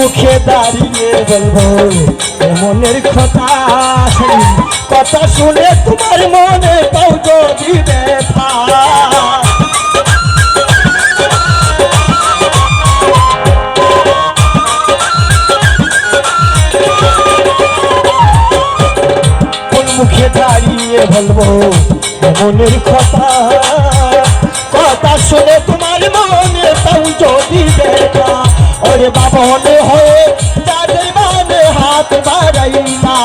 মুখে দাঁড়িয়ে বলব মনের কথা কথা শুনে তোমার মনে পাও যদি ব্যথা। মুখে দাঁড়িয়ে বলব মনের কথা? কথা শুনে তোমার মনে পাও যদি ব্যথা। ওরে বাবনে হয়ে যাদের মানে হাত বাড়াই না।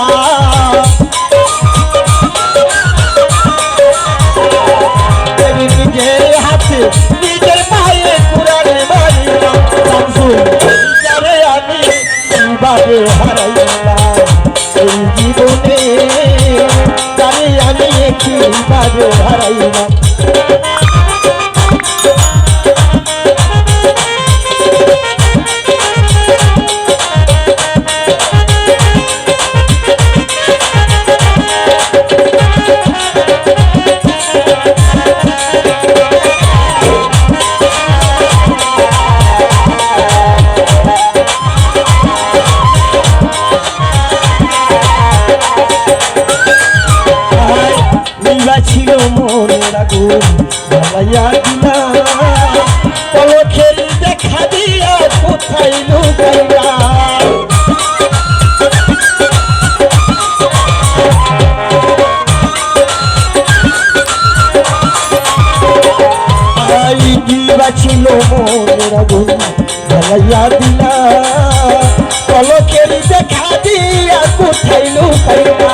নিজের হাতে, নিজের পায়ে কুড়ালে মারি না শামসুল যারে আমি কীভাবে হারাইলাম? এই জীবনে যারে আমি কীভাবে হারাইলাম? ছিল মনের আগুন জ্বালাইয়া দিলা। পলকের দেখা দিয়া কোথায় লুকাইলা? ছিল মনের আগুন জ্বালাইয়া দিলা। পলকের দেখা দিয়া কোথায় লুকাইলা?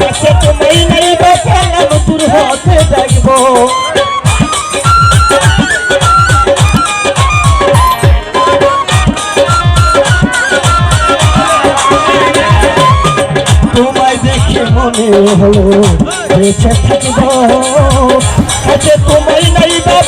কাছে তোমায় নেই পেলাম দূর হতে দেখব তোমায় দেখে মনে হলো তোমায় নাই বা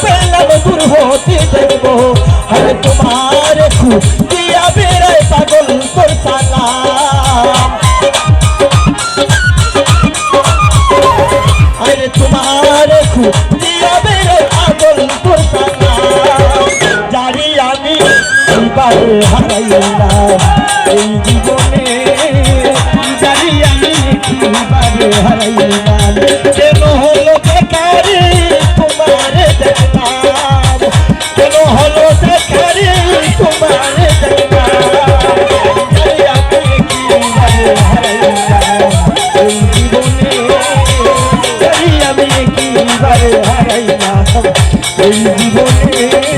এবারে হারাইলাম। এই জীবনে জানি আমি এবারে হারাইলাম। কেন হলো বেকারি তোমার দেখলাম? কেন হলো বেকারি তোমার এই জীবনে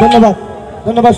ধন্যবাদ ধন্যবাদ।